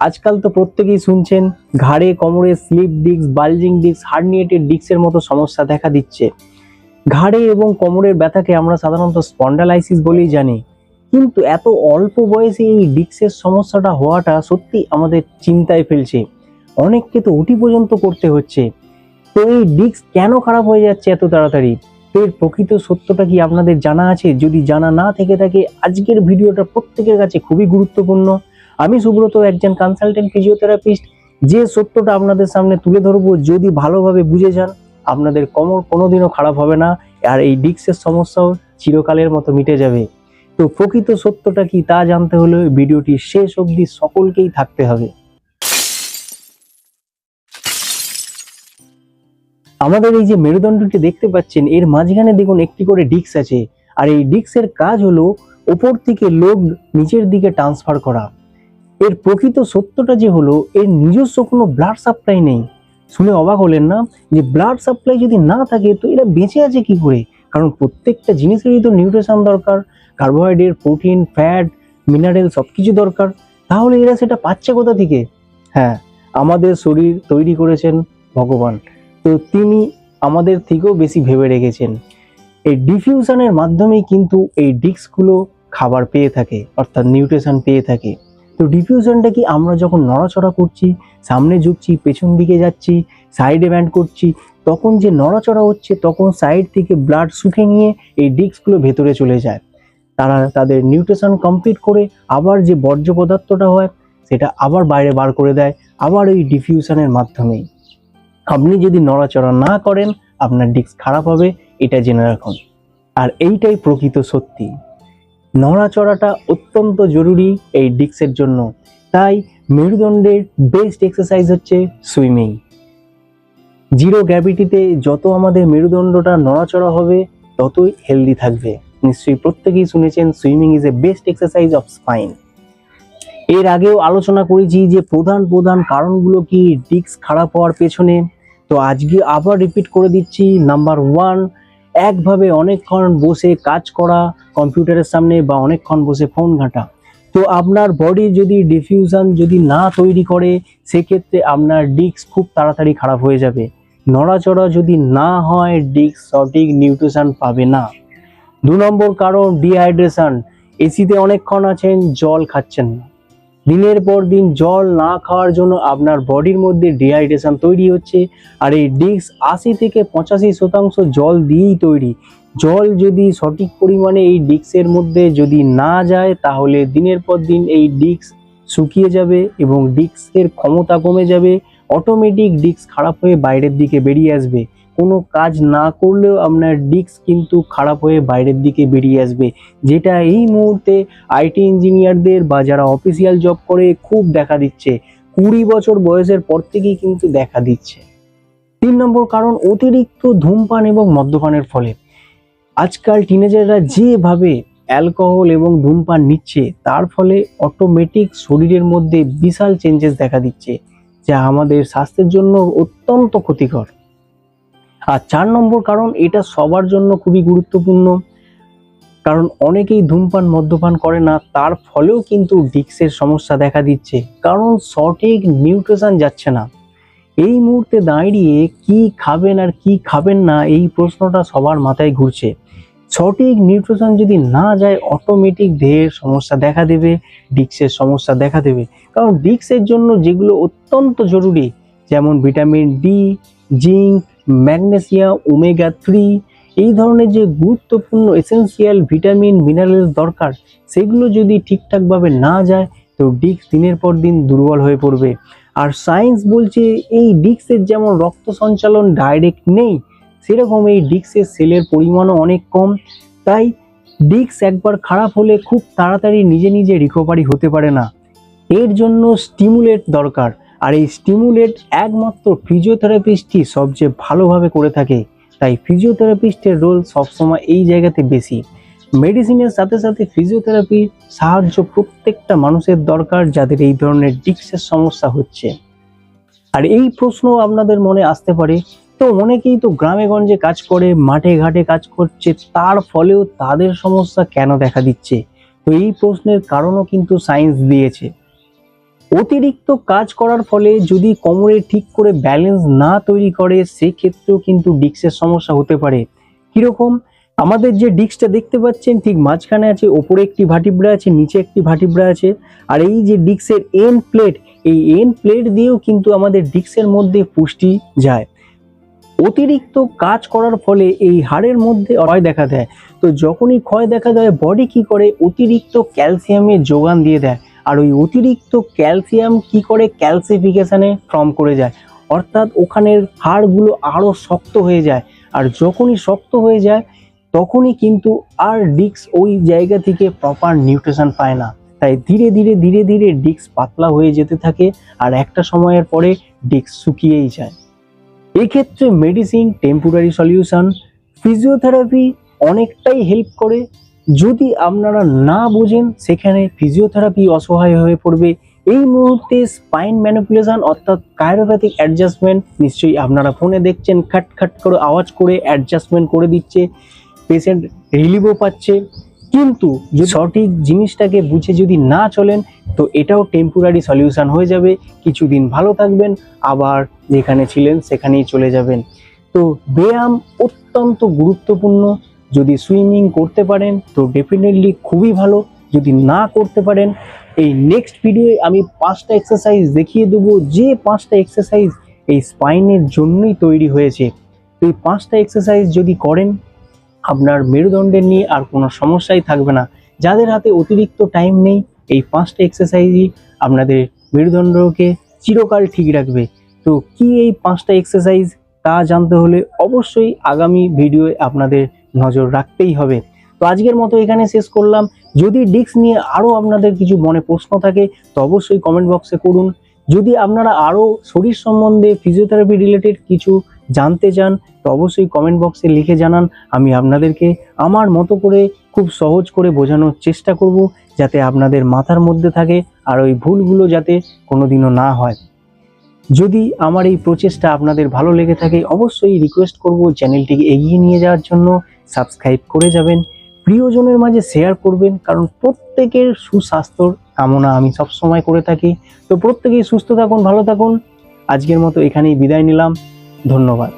আজকাল তো প্রত্যেকেই শুনছেন, ঘাড়ে, কোমরে slip disc bulging disc herniated ডিস্কের মতো সমস্যা দেখা দিচ্ছে। ঘাড়ে এবং কোমরের ব্যথাকে আমরা সাধারণত স্পন্ডালাইসিস বলেই জানি। কিন্তু এত অল্প বয়সে এই ডিস্কের সমস্যাটা হওয়াটা সত্যি আমাদের চিন্তায় ফেলছে। অনেককে তো ওটি পর্যন্ত করতে হচ্ছে। তো এই ডিস্ক কেন খারাপ হয়ে যাচ্ছে এত তাড়াতাড়ি? এর প্রকৃত সত্যটা কি আপনাদের জানা আছে? যদি জানা না থেকে থাকে, আজকের ভিডিওটা প্রত্যেকের কাছে খুবই গুরুত্বপূর্ণ। আমি সুব্রত একজন কনসালটেন্ট ফিজিওথেরাপিস্ট যে সত্যটা আপনাদের সামনে তুলে ধরবো, যদি ভালোভাবে বুঝে যান, আপনাদের কোমর কোনোদিনও খারাপ হবে না, আর এই ডিস্কের সমস্যাও চিরকালের মতো মিটে যাবে। তো প্রকৃত সত্যটা কি তা জানতে হলে ভিডিওটি শেষ অবধি সকলকেই থাকতে হবে। আমাদের এই যে মেরুদণ্ডটি দেখতে পাচ্ছেন, এর মাঝখানে দেখুন একটি করে ডিস্ক আছে, আর এই ডিস্কের কাজ হলো ওপর থেকে লোড নিচের দিকে ট্রান্সফার করা। এর প্রকৃত সত্যটা যে হলো, এর নিজস্ব কোনো ব্লাড সাপ্লাই নেই। শুনে অবাক হলেন না? যে ব্লাড সাপ্লাই যদি না থাকে, তো এরা বেঁচে আছে কি করে? কারণ প্রত্যেকটা জিনিসেরই তো নিউট্রিশন দরকার কার্বোহাইড্রেট প্রোটিন ফ্যাট মিনারেল সব কিছু দরকার। তাহলে এরা সেটা পাচ্ছে কোথা থেকে? হ্যাঁ আমাদের শরীর তৈরি করেছেন ভগবান। তো তিনি আমাদের থেকেও বেশি ভেবে রেখেছেন। এই ডিফিউশনের মাধ্যমেই কিন্তু এই ডিস্কগুলো খাবার পেয়ে থাকে, অর্থাৎ নিউট্রিশন পেয়ে থাকে। তো ডিফিউশনটা কি আমরা যখন নড়াচড়া করছি, সামনে ঝুঁকছি, পেছন দিকে যাচ্ছি সাইডে ব্যান্ড করছি, তখন যে নড়াচড়া হচ্ছে, তখন সাইড থেকে ব্লাড শুকে নিয়ে এই ডিস্কগুলো ভেতরে চলে যায়। তারা তাদের নিউট্রিশন কমপ্লিট করে আবার যে বর্জ্য পদার্থটা হয়, সেটা আবার বাইরে বার করে দেয়, আবার ওই ডিফিউশনের মাধ্যমেই। আপনি যদি নড়াচড়া না করেন, আপনার ডিস্ক খারাপ হবে, এটা জেনে রাখুন। আর এইটাই প্রকৃত সত্যি। নড়াচড়াটা অত্যন্ত জরুরি এই ডিস্কের জন্য। তাই মেরুদণ্ডের বেস্ট এক্সারসাইজ হচ্ছে সুইমিং। জিরো গ্র্যাভিটিতে যত আমাদের মেরুদণ্ডটা নড়াচড়া হবে, ততই হেলদি থাকবে। নিশ্চয়ই প্রত্যেকেই শুনেছেন, swimming is a best exercise of spine এর আগেও আলোচনা করেছি যে প্রধান প্রধান কারণগুলো কি, ডিস্ক খারাপ হওয়ার পেছনে। তো আজকে আবার রিপিট করে দিচ্ছি নাম্বার ওয়ান একভাবে অনেকক্ষণ বসে কাজ করা কম্পিউটারের সামনে বা অনেকক্ষণ বসে ফোন ঘাঁটা। তো আপনার বডি যদি ডিফিউশন যদি না তৈরি করে, সেক্ষেত্রে আপনার ডিস্ক খুব তাড়াতাড়ি খারাপ হয়ে যাবে। নড়াচড়া যদি না হয়, ডিস্ক সঠিক নিউট্রিশন পাবে না। দু নম্বর কারণ, ডিহাইড্রেশন। এসিতে অনেকক্ষণ আছেন, জল খাচ্ছেন না। দিনের পর দিন জল না খাওয়ার জন্য আপনার বডির মধ্যে ডিহাইড্রেশন তৈরি হচ্ছে। আর এই ডিস্ক আশি থেকে পঁচাশি শতাংশ জল দিয়েই তৈরি। জল যদি সঠিক পরিমাণে এই ডিস্কের মধ্যে যদি না যায়, তাহলে দিনের পর দিন এই ডিস্ক শুকিয়ে যাবে এবং ডিস্কের ক্ষমতা কমে যাবে। অটোমেটিক ডিস্ক খারাপ হয়ে বাইরের দিকে বেরিয়ে আসবে। কোনো কাজ না করলেও আপনার ডিস্ক কিন্তু খারাপ হয়ে বাইরের দিকে বেরিয়ে আসবে। যেটা এই মুহূর্তে আইটি ইঞ্জিনিয়ারদের বা যারা অফিসিয়াল জব করে খুব দেখা দিচ্ছে। কুড়ি বছর বয়সের পর থেকেই কিন্তু দেখা দিচ্ছে। তিন নম্বর কারণ, অতিরিক্ত ধূমপান এবং মদ্যপানের ফলে। আজকাল টিনেজাররা যেভাবে অ্যালকোহল এবং ধূমপান নিচ্ছে, তার ফলে অটোমেটিক শরীরের মধ্যে বিশাল চেঞ্জেস দেখা দিচ্ছে, যা আমাদের স্বাস্থ্যের জন্য অত্যন্ত ক্ষতিকর। আর চার নম্বর কারণ, এটা সবার জন্য খুবই গুরুত্বপূর্ণ। কারণ অনেকেই ধূমপান, মদ্যপান করে না, তার ফলেও কিন্তু ডিক্সের সমস্যা দেখা দিচ্ছে। কারণ সঠিক নিউট্রিশন যাচ্ছে না। এই মুহূর্তে দাঁড়িয়ে কি খাবেন আর কি খাবেন না, এই প্রশ্নটা সবার মাথায় ঘুরছে। সঠিক নিউট্রিশন যদি না যায় অটোমেটিক দেহের সমস্যা দেখা দেবে ডিক্সের সমস্যা দেখা দেবে। কারণ ডিক্সের জন্য যেগুলো অত্যন্ত জরুরি যেমন vitamin D zinc, magnesium, omega three. এই ধরনের যে গুরুত্বপূর্ণ এসেন্সিয়াল ভিটামিন মিনারেলস দরকার, সেগুলো যদি ঠিকঠাকভাবে না যায়, তো ডিক্স দিনের পর দিন দুর্বল হয়ে পড়বে। আর সায়েন্স বলছে এই ডিক্সের যেমন রক্ত সঞ্চালন ডাইরেক্ট নেই, সেরকম এই ডিক্সের সেলের পরিমাণও অনেক কম। তাই ডিক্স একবার খারাপ হলে খুব তাড়াতাড়ি নিজে নিজে রিকভারি হতে পারে না। এর জন্য স্টিমুলেট দরকার। আর এই স্টিমুলেট একমাত্র ফিজিওথেরাপিস্টই সবচেয়ে ভালোভাবে করে থাকে। তাই ফিজিওথেরাপিস্টের রোল সবসময় এই জায়গাতে বেশি। মেডিসিনের সাথে সাথে ফিজিওথেরাপির সাহায্য প্রত্যেকটা মানুষের দরকার যাদের এই ধরনের ডিক্সের সমস্যা হচ্ছে। আর এই প্রশ্ন আপনাদের মনে আসতে পারে, তো অনেকেই তো গ্রামে গঞ্জে কাজ করে, মাঠে ঘাটে কাজ করছে, তার ফলেও তাদের সমস্যা কেন দেখা দিচ্ছে? তো এই প্রশ্নের কারণও কিন্তু সায়েন্স দিয়েছে। অতিরিক্ত কাজ করার ফলে যদি কোমরে ঠিক করে ব্যালেন্স না তৈরি করে, সেক্ষেত্রেও কিন্তু ডিস্কের সমস্যা হতে পারে। কীরকম? আমাদের যে ডিস্কটা দেখতে পাচ্ছেন, ঠিক মাঝখানে আছে, ওপরে একটি ভাটিব্রা আছে, নিচে একটি ভাটিব্রা আছে, আর এই যে ডিস্কের এন প্লেট এই এন প্লেট দিয়েও কিন্তু আমাদের ডিস্কের মধ্যে পুষ্টি যায়। অতিরিক্ত কাজ করার ফলে এই হাড়ের মধ্যে ক্ষয় দেখা দেয়। তো যখনই ক্ষয় দেখা দেয় বডি কি করে? অতিরিক্ত ক্যালসিয়ামের যোগান দিয়ে দেয়। আর ওই অতিরিক্ত ক্যালসিয়াম কি করে ক্যালসিফিকেশানে ফর্ম করে যায়? অর্থাৎ ওখানের হাড়গুলো আরও শক্ত হয়ে যায়। আর যখনই শক্ত হয়ে যায়, তখনই কিন্তু আর ডিস্ক ওই জায়গা থেকে প্রপার নিউট্রিশন পায় না। তাই ধীরে ধীরে ধীরে ধীরে ডিস্ক পাতলা হয়ে যেতে থাকে আর একটা সময়ের পরে ডিস্ক শুকিয়েই যায়। এক্ষেত্রে মেডিসিন টেম্পোরারি সলিউশন ফিজিওথেরাপি অনেকটাই হেল্প করে। যদি আপনারা না বোঝেন, সেখানে ফিজিওথেরাপি অসহায় হয়ে পড়বে। এই মুহূর্তে স্পাইন ম্যানিপুলেশন অর্থাৎ কায়োপ্যাথিক অ্যাডজাস্টমেন্ট নিশ্চয়ই আপনারা ফোনে দেখছেন, খাট খাট করে আওয়াজ করে অ্যাডজাস্টমেন্ট করে দিচ্ছে পেশেন্ট রিলিভও পাচ্ছে। কিন্তু সঠিক জিনিসটাকে বুঝে যদি না চলেন, তো এটাও টেম্পোরারি সলিউশন হয়ে যাবে। কিছুদিন ভালো থাকবেন, আবার যেখানে ছিলেন সেখানেই চলে যাবেন। তো ব্যায়াম অত্যন্ত গুরুত্বপূর্ণ। যদি সুইমিং করতে পারেন, তো ডেফিনেটলি খুবই ভালো। যদি না করতে পারেন, এই নেক্সট ভিডিওয়ে আমি পাঁচটা এক্সারসাইজ দেখিয়ে দেবো। যে পাঁচটা এক্সারসাইজ এই স্পাইনের জন্যই তৈরি হয়েছে। তো এই পাঁচটা এক্সারসাইজ যদি করেন, আপনার মেরুদণ্ডের নিয়ে আর কোনো সমস্যাই থাকবে না। যাদের হাতে অতিরিক্ত টাইম নেই, এই পাঁচটা এক্সারসাইজই আপনাদের মেরুদণ্ডকে চিরকাল ঠিক রাখবে। তো কি এই পাঁচটা এক্সারসাইজ তা জানতে হলে অবশ্যই আগামী ভিডিওয়ে আপনাদের নজর রাখতেই হবে। তো আজকের মতো এখানে শেষ করলাম। যদি ডিস্ক নিয়ে আরও আপনাদের কিছু মনে প্রশ্ন থাকে, তো অবশ্যই কমেন্ট বক্সে করুন। যদি আপনারা আরও শরীর সম্বন্ধে ফিজিওথেরাপি রিলেটেড কিছু জানতে চান, তো অবশ্যই কমেন্ট বক্সে লিখে জানান। আমি আপনাদেরকে আমার মতো করে খুব সহজ করে বোঝানোর চেষ্টা করব, যাতে আপনাদের মাথার মধ্যে থাকে আর ওই ভুলগুলো যাতে কোনোদিনও না হয়। যদি আমার এই প্রচেষ্টা আপনাদের ভালো লেগে থাকে, অবশ্যই রিকোয়েস্ট করব চ্যানেলটিকে এগিয়ে নিয়ে যাওয়ার জন্য। সাবস্ক্রাইব করে যাবেন, প্রিয়জনের মাঝে শেয়ার করবেন, কারণ প্রত্যেকের সুস্বাস্থ্যর কামনা আমি সবসময় করে থাকি। তো প্রত্যেকেই সুস্থ থাকুন, ভালো থাকুন। আজকের মতো এখানেই বিদায় নিলাম। ধন্যবাদ।